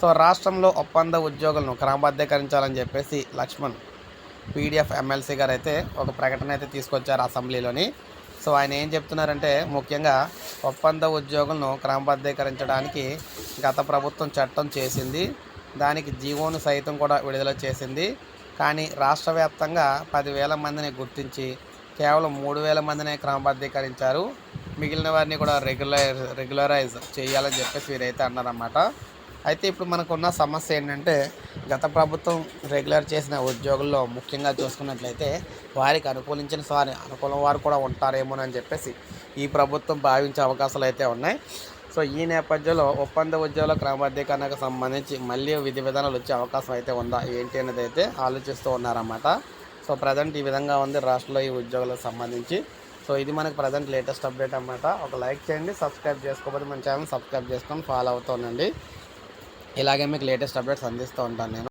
So రాష్ట్రంలో ఒప్పంద ఉద్యోగులను క్రమబద్ధీకరించాలని చెప్పేసి లక్ష్మణ్ పీడిఎఫ్ ఎమ్మెల్సీ గారు అయితే ఒక ప్రకటన అయితే తీసుకొచ్చారు అసెంబ్లీలోని. సో ఆయన ఏం చెప్తున్నారంటే ముఖ్యంగా ఒప్పంద ఉద్యోగులను క్రమబద్ధీకరించడానికి గత ప్రభుత్వం చట్టం చేసింది దానికి జీవోను సైతం కూడా విడుదల చేసింది. కానీ రాష్ట్ర వ్యాప్తంగా పదివేల మందిని గుర్తించి కేవలం మూడు వేల మందినే క్రమబద్ధీకరించారు. మిగిలిన వారిని కూడా రెగ్యులర్ రెగ్యులరైజ్ చేయాలని చెప్పేసి వీరైతే అన్నారన్నమాట. అయితే ఇప్పుడు మనకున్న సమస్య ఏంటంటే గత ప్రభుత్వం రెగ్యులర్ చేసిన ఉద్యోగుల్లో ముఖ్యంగా చూసుకున్నట్లయితే వారికి అనుకూలించిన వారి అనుకూలం వారు కూడా ఉంటారేమోనని చెప్పేసి ఈ ప్రభుత్వం భావించే అవకాశాలు అయితే ఉన్నాయి. సో ఈ నేపథ్యంలో ఒప్పంద ఉద్యోగుల క్రమబద్ధీకరణకు సంబంధించి మళ్ళీ విధి విధానాలు వచ్చే అవకాశం అయితే ఉందా ఏంటి అనేది అయితే ఆలోచిస్తూ ఉన్నారన్నమాట. సో ప్రజెంట్ ఈ విధంగా ఉంది రాష్ట్రంలో ఈ ఉద్యోగులకు సంబంధించి. సో ఇది మనకు ప్రజెంట్ లేటెస్ట్ అప్డేట్ అన్నమాట. ఒక లైక్ చేయండి సబ్స్క్రైబ్ చేసుకోకపోతే మన ఛానల్ సబ్స్క్రైబ్ చేసుకొని ఫాలో అవుతూ ఉండండి. ఇలాగే మీకు లేటెస్ట్ అప్డేట్స్ అందిస్తూ ఉంటాను నేను.